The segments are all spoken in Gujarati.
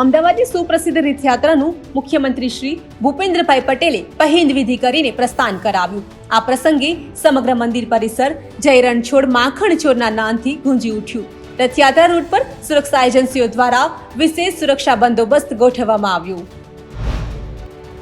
અમદાવાદની સુપ્રસિદ્ધ રથયાત્રાનું મુખ્યમંત્રી શ્રી ભૂપેન્દ્રભાઈ પટેલે પહેંદ વિધિ કરીને પ્રસ્થાન કરાવ્યું. આ પ્રસંગે સમગ્ર મંદિર પરિસર જય રણછોડ માખણ ચોરના નામથી ગુંજી ઉઠ્યું. રથયાત્રા રૂટ પર સુરક્ષા એજન્સીઓ દ્વારા વિશેષ સુરક્ષા બંદોબસ્ત ગોઠવવામાં આવ્યો.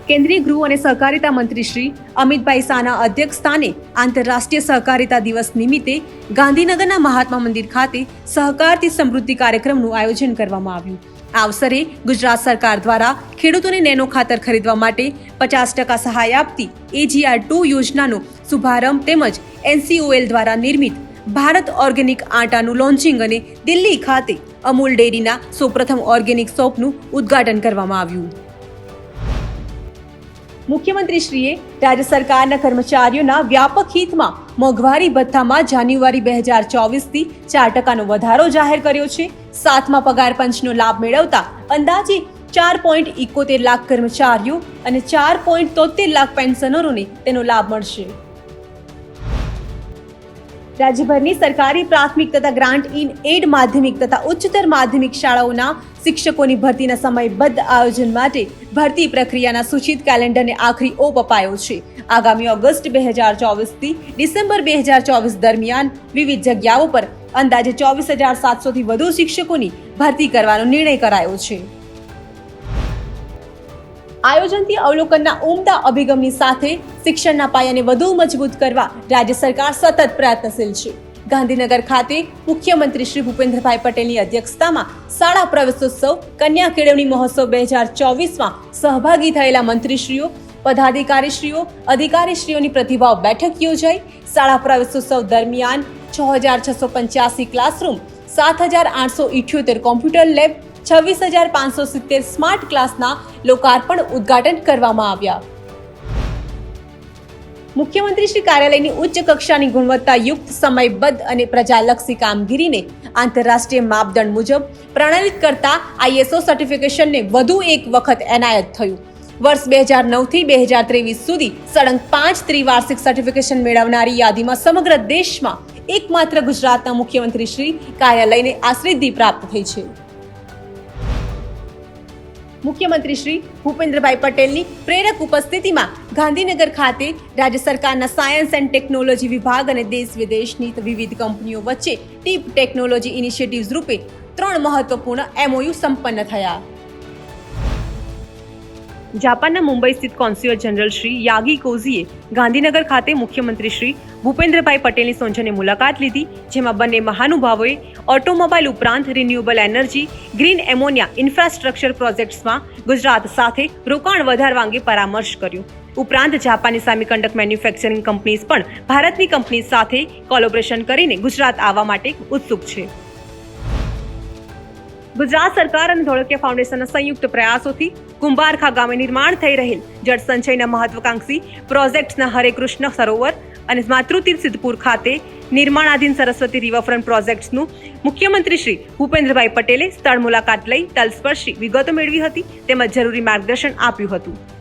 કેન્દ્રીય ગૃહ અને સહકારિતા મંત્રી શ્રી અમિતભાઈ શાહના અધ્યક્ષ સ્થાને આંતરરાષ્ટ્રીય સહકારિતા દિવસ નિમિત્તે ગાંધીનગરના મહાત્મા મંદિર ખાતે સહકારથી સમૃદ્ધિ કાર્યક્રમનું આયોજન કરવામાં આવ્યું. આ અવસરે ગુજરાત સરકાર દ્વારા ખેડૂતોને નેનો ખાતર ખરીદવા માટે પચાસ ટકા સહાય આપતી એજીઆર ટુ યોજનાનો શુભારંભ તેમજ એનસીઓએલ દ્વારા નિર્મિત ભારત ઓર્ગેનિક આટાનું લોન્ચિંગ અને દિલ્હી ખાતે અમૂલ ડેરીના સૌપ્રથમ ઓર્ગેનિક શોપનું ઉદ્ઘાટન કરવામાં આવ્યું. મુખ્યમંત્રીશ્રીએ રાજ્ય સરકારના કર્મચારીઓના વ્યાપક હિતમાં મોંઘવારી ભથ્થામાં જાન્યુઆરી બે હજાર ચોવીસથી ચાર ટકાનો વધારો જાહેર કર્યો છે. સાતમા પગાર પંચનો લાભ મેળવતા અંદાજે ચાર પોઈન્ટ ઇકોતેર લાખ કર્મચારીઓ અને ચાર પોઈન્ટ તોતેર લાખ પેન્શનરોને તેનો લાભ મળશે. રાજ્યભરની સરકારી પ્રાથમિક તથા ગ્રાન્ટ ઇન એડ માધ્યમિક તથા ઉચ્ચતર માધ્યમિક શાળાઓના શિક્ષકોની ભરતીના સમયબદ્ધ આયોજન માટે ભરતી પ્રક્રિયાના સૂચિત કેલેન્ડરને આખરી ઓપ અપાયો છે. આગામી ઓગસ્ટ બે હજાર ચોવીસથી ડિસેમ્બર બે હજાર ચોવીસ દરમિયાન વિવિધ જગ્યાઓ પર અંદાજે ચોવીસ હજાર સાતસોથી વધુ શિક્ષકોની ભરતી કરવાનો નિર્ણય કરાયો છે. આયોજનથી અવલોકનના ઉમદા અભિગમની સાથે શિક્ષણના પાયાને વધુ મજબૂત કરવા રાજ્ય સરકાર સતત પ્રયત્નશીલ છે. ગાંધીનગર ખાતે મુખ્યમંત્રી શ્રી ભૂપેન્દ્રભાઈ પટેલની અધ્યક્ષતામાં શાળા પ્રવેશોત્સવ, કન્યા કેળવણી મહોત્સવ બે હજાર ચોવીસમાં સહભાગી થયેલા મંત્રીશ્રીઓ, પદાધિકારીશ્રીઓ, અધિકારીશ્રીઓની પ્રતિભાવ બેઠક યોજાઈ. શાળા પ્રવેશોત્સવ દરમિયાન છ હજાર છસો પંચ્યાસી ક્લાસરૂમ સાત હજાર આઠસો ઇઠ્યોતેર કોમ્પ્યુટર લેબ છવ્વીસ હજાર પાંચસો સિત્તેર સ્માર્ટ ક્લાસના લોકાર્પણ ઉદ્ઘાટન કરવામાં આવ્યા. મુખ્યમંત્રી શ્રી કાર્યાલયની ઉચ્ચ કક્ષાની ગુણવત્તાયુક્ત સમયબદ્ધ અને પ્રજાલક્ષી કામગીરીને આંતરરાષ્ટ્રીય માપદંડ મુજબ પ્રણાલિત કરતા આઈએસઓ સર્ટિફિકેશનને વધુ એક વખત એનાયત થયું. વર્ષ બે હજાર નવથી બે હજાર ત્રેવીસ સુધી સળંગ પાંચ ત્રિવાર્ષિક સર્ટિફિકેશન મેળવનારી યાદીમાં સમગ્ર દેશમાં એકમાત્ર ગુજરાતના મુખ્યમંત્રી શ્રી કાર્યાલયને આ સિદ્ધિ પ્રાપ્ત થઈ છે. મુખ્યમંત્રી શ્રી ભૂપેન્દ્રભાઈ પટેલની પ્રેરક ઉપસ્થિતિમાં ગાંધીનગર ખાતે રાજ્ય સરકારના સાયન્સ એન્ડ ટેકનોલોજી વિભાગ અને દેશ વિદેશની વિવિધ કંપનીઓ વચ્ચે ટીપ ટેકનોલોજી ઇનિશિયેટિવ્સ રૂપે ત્રણ મહત્વપૂર્ણ એમઓયુ સંપન્ન થયા. જાપાનના મુંબઈ સ્થિત કોન્સ્યુઅલ જનરલ શ્રી યાગી કોઝીએ ગાંધીનગર ખાતે મુખ્યમંત્રી શ્રી ભૂપેન્દ્રભાઈ પટેલની સોંજને મુલાકાત લીધી, જેમાં બંને મહાનુભાવોએ ઓટોમોબાઈલ ઉપરાંત renewable energy green ammonia infrastructure પ્રોજેક્ટ્સમાં Gujarat સાથે રોકાણ વધારવા અંગે પરામર્શ કર્યો. ઉપરાંત જાપાની સેમિકન્ડક્ટર મેન્યુફેક્ચરિંગ કંપનીઝ પણ ભારતની કંપની સાથે કોલોબરેશન કરીને ગુજરાત આવવા માટે ઉત્સુક છે. ગુજરાત સરકાર અને ધોળકિયા ફાઉન્ડેશનના સંયુક્ત પ્રયાસોથી કુંભારખા ગામે નિર્માણ થઈ રહેલ જળ સંચયના મહત્વાકાંક્ષી પ્રોજેક્ટ્સના હરે કૃષ્ણ સરોવર અને માતૃતીર્થ સિદ્ધપુર ખાતે નિર્માણાધીન સરસ્વતી રિવરફ્રન્ટ પ્રોજેક્ટ્સનું મુખ્યમંત્રી શ્રી ભૂપેન્દ્રભાઈ પટેલે સ્થળ મુલાકાત લઈ તલસ્પર્શી વિગતો મેળવી હતી તેમજ જરૂરી માર્ગદર્શન આપ્યું હતું.